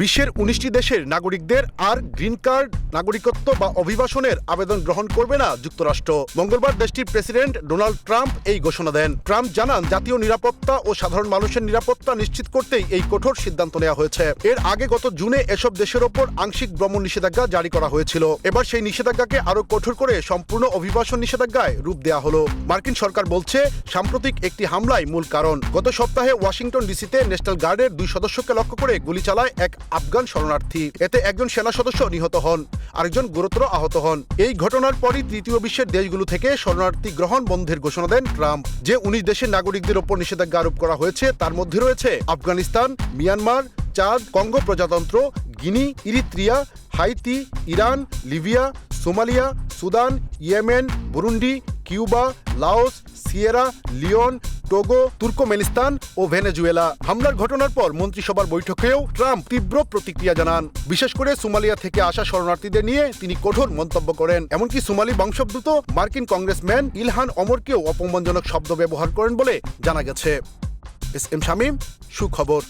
বিশ্বের উনিশটি দেশের নাগরিকদের আর গ্রিন কার্ড, নাগরিকত্ব বা অভিবাসনের আবেদন গ্রহণ করবে না যুক্তরাষ্ট্র। মঙ্গলবার দেশটির প্রেসিডেন্ট ডোনাল্ড ট্রাম্প এই ঘোষণা দেন। ট্রাম্প জানান, জাতীয় নিরাপত্তা ও সাধারণ মানুষের নিরাপত্তা নিশ্চিত করতেই এই কঠোর সিদ্ধান্ত নেওয়া হয়েছে। এর আগে গত জুনে এসব দেশের ওপর আংশিক ভ্রমণ নিষেধাজ্ঞা জারি করা হয়েছিল। এবার সেই নিষেধাজ্ঞাকে আরও কঠোর করে সম্পূর্ণ অভিবাসন নিষেধাজ্ঞায় রূপ দেওয়া হলো। মার্কিন সরকার বলছে, সাম্প্রতিক একটি হামলাই মূল কারণ। গত সপ্তাহে ওয়াশিংটন ডিসিতে ন্যাশনাল গার্ডের দুই সদস্যকে লক্ষ্য করে গুলি চালায় এক আফগান শরণার্থী। এতে একজন সেনা সদস্য নিহত হন, আরেকজন গুরুতর আহত হন। এই ঘটনার পরই তৃতীয় বিশ্বের দেশগুলো থেকে শরণার্থী গ্রহণ বন্ধের ঘোষণা দেন ট্রাম্প। যে উনিশ দেশের নাগরিকদের ওপর নিষেধাজ্ঞা আরোপ করা হয়েছে, তার মধ্যে রয়েছে আফগানিস্তান, মিয়ানমার, চাঁদ, কঙ্গো প্রজাতন্ত্র, Guinea, Eritrea, Haiti, Iran, Libya, Somalia, Sudan, Yemen, Burundi Cuba, Laos, Sierra, Leone, Togo, Turkmenistan ও ভেনেজুয়েলা। হামলার ঘটনার পর মন্ত্রিসভার বৈঠকেও ট্রাম্প তীব্র প্রতিক্রিয়া জানান। বিশেষ করে সোমালিয়া থেকে আসা শরণার্থীদের নিয়ে তিনি কঠোর মন্তব্য করেন। এমনকি সোমালি বংশোদ্ভূত মার্কিন কংগ্রেসম্যান ইলহান অমরকেও অপমানজনক শব্দ ব্যবহার করেন বলে জানা গেছে। এস এম শামীম, সুখবর।